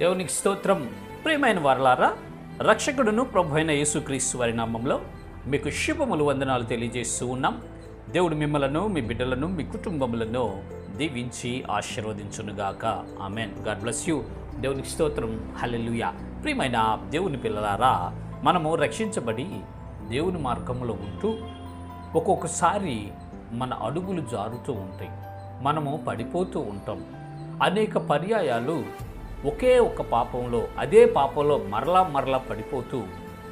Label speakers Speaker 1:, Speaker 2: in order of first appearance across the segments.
Speaker 1: దేవునికి స్తోత్రం. ప్రియమైన వారలారా రక్షకుడును ప్రభు అయిన యేసుక్రీస్తు వారి నామంలో మీకు శుభములు వందనాలు తెలియజేస్తూ ఉన్నాం. దేవుడు మిమ్మలను మీ బిడ్డలను మీ కుటుంబములను దీవించి ఆశీర్వదించునుగాక. ఆమెన్. God bless you. దేవునికి స్తోత్రం. హలెలుయ ప్రియమైన దేవుని పిల్లలారా మనము రక్షించబడి దేవుని మార్గంలో ఉంటూ ఒక్కొక్కసారి మన అడుగులు జారుతూ ఉంటాయి. మనము పడిపోతూ ఉంటాం. అనేక పర్యాయాలు ఒకే ఒక పాపంలో అదే పాపంలో మరలా మరలా పడిపోతూ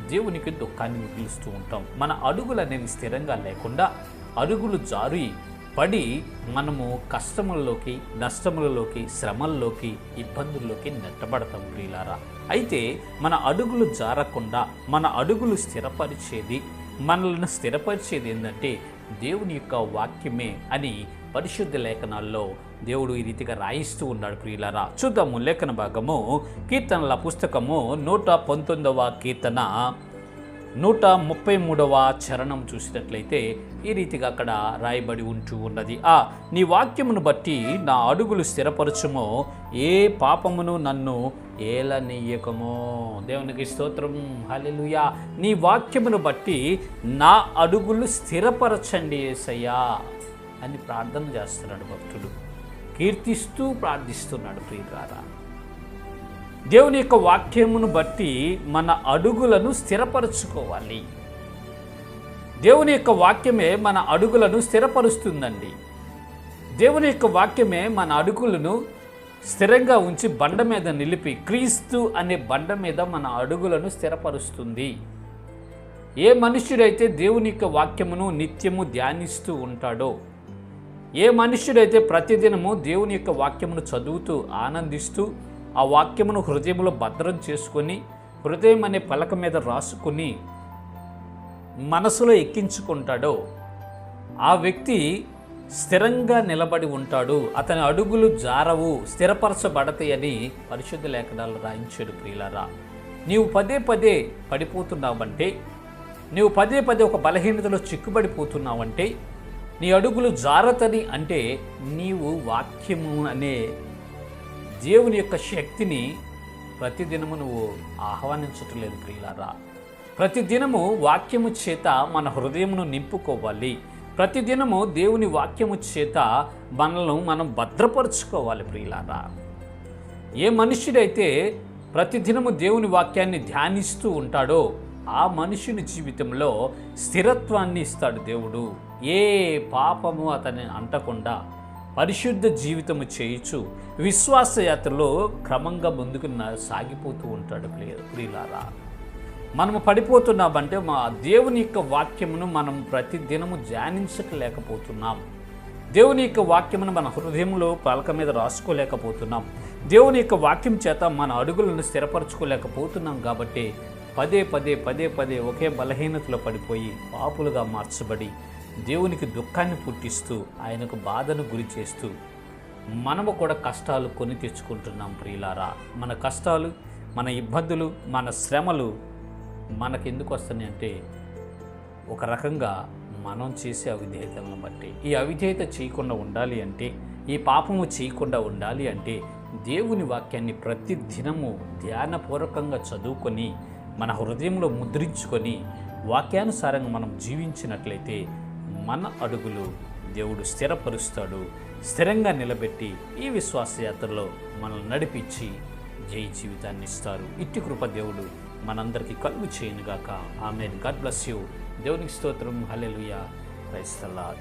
Speaker 1: దేవునికి దుఃఖాన్ని మిగులుస్తూ ఉంటాం. మన అడుగులు అనేవి స్థిరంగా లేకుండా అడుగులు జారి పడి మనము కష్టములలోకి నష్టములలోకి శ్రమల్లోకి ఇబ్బందుల్లోకి నెట్టబడతాం ప్రియులారా. అయితే మన అడుగులు జారకుండా మన అడుగులు స్థిరపరిచేది మనల్ని స్థిరపరిచేది ఏంటంటే దేవుని యొక్క వాక్యమే అని పరిశుద్ధ లేఖనాల్లో దేవుడు ఈ రీతిగా రాయిస్తూ ఉన్నాడు ప్రియులరా. చూద్దాము లేఖన భాగము కీర్తనల పుస్తకము నూట పంతొమ్మిదవ కీర్తన. నూట ముప్పై మూడవ చరణం చూసినట్లయితే ఈ రీతిగా అక్కడ రాయబడి ఉంటూ ఉన్నది. ఆ నీ వాక్యమును బట్టి నా అడుగులు స్థిరపరచుమో. ఏ పాపమును నన్ను ఏలనీయకమో. దేవునికి స్తోత్రం. హలెలుయా నీ వాక్యమును బట్టి నా అడుగులు స్థిరపరచండి ఏసయ్యా అని ప్రార్థన చేస్తున్నాడు భక్తుడు. కీర్తిస్తూ ప్రార్థిస్తున్నాడు ప్రియులారా దేవుని యొక్క వాక్యమును బట్టి మన అడుగులను స్థిరపరచుకోవాలి. దేవుని యొక్క వాక్యమే మన అడుగులను స్థిరపరుస్తుందండి. దేవుని యొక్క వాక్యమే మన అడుగులను స్థిరంగా ఉంచి బండ మీద నిలిపి క్రీస్తు అనే బండ మీద మన అడుగులను స్థిరపరుస్తుంది. ఏ మనుష్యుడైతే దేవుని యొక్క వాక్యమును నిత్యము ధ్యానిస్తూ ఉంటాడో ఏ మనుష్యుడైతే ప్రతిదినము దేవుని యొక్క వాక్యమును చదువుతూ ఆనందిస్తూ ఆ వాక్యమును హృదయంలో భద్రం చేసుకొని హృదయం అనే పలక మీద రాసుకుని మనసులో ఎక్కించుకుంటాడో ఆ వ్యక్తి స్థిరంగా నిలబడి ఉంటాడు. అతని అడుగులు జారవు స్థిరపరచబడతాయని పరిశుద్ధ లేఖనాలు రాయించాడు ప్రియులరా. నీవు పదే పదే పడిపోతున్నావంటే నీవు పదే పదే ఒక బలహీనతలో చిక్కుబడిపోతున్నావంటే నీ అడుగులు జారతని అంటే నీవు వాక్యము అనే దేవుని యొక్క శక్తిని ప్రతిదినము నువ్వు ఆహ్వానించట్లేదు ప్రియులారా. ప్రతిదినము వాక్యము చేత మన హృదయమును నింపుకోవాలి. ప్రతిదినము దేవుని వాక్యము చేత మనల్ని మనం భద్రపరుచుకోవాలి ప్రియులారా. ఏ మనుష్యుడైతే ప్రతిదినము దేవుని వాక్యాన్ని ధ్యానిస్తూ ఉంటాడో ఆ మనుషుని జీవితంలో స్థిరత్వాన్ని ఇస్తాడు దేవుడు. ఏ పాపము అతని అంటకుండా. పరిశుద్ధ జీవితము చేయుచు విశ్వాస యాత్రలో క్రమంగా ముందుకు సాగిపోతూ ఉంటాడు ప్రియ ప్రియులారా. మనము పడిపోతున్నామంటే మా దేవుని యొక్క వాక్యమును మనం ప్రతి దినము దేవుని యొక్క వాక్యమును మన హృదయంలో పలక మీద రాసుకోలేకపోతున్నాం. దేవుని యొక్క వాక్యం చేత మన అడుగులను స్థిరపరచుకోలేకపోతున్నాం కాబట్టి పదే పదే పదే పదే ఒకే బలహీనతలో పడిపోయి పాపులుగా మార్చబడి దేవునికి దుఃఖాన్ని పుట్టిస్తూ ఆయనకు బాధను గురి చేస్తూ మనము కూడా కష్టాలు కొని తెచ్చుకుంటున్నాం ప్రియులారా. మన కష్టాలు మన ఇబ్బందులు మన శ్రమలు మనకెందుకు వస్తున్నాయి అంటే ఒక రకంగా మనం చేసే అవిధేయతలను బట్టి. ఈ అవిధేయత చేయకుండా ఉండాలి అంటే ఈ పాపము చేయకుండా ఉండాలి అంటే దేవుని వాక్యాన్ని ప్రతి దినము ధ్యానపూర్వకంగా చదువుకొని మన హృదయంలో ముద్రించుకొని వాక్యానుసారంగా మనం జీవించినట్లయితే మన అడుగులు దేవుడు స్థిరపరుస్తాడు స్థిరంగా నిలబెట్టి ఈ విశ్వాసయాత్రలో మనల్ని నడిపించి జై జీవితాన్ని ఇస్తారు. ఇట్టి కృప దేవుడు మనందరికీ కలుగు చేయనుగాక. ఆమె గాడ్ బ్లస్ యూ. దేవునికి స్తోత్రం. హలెలుయా క్రైస్తలా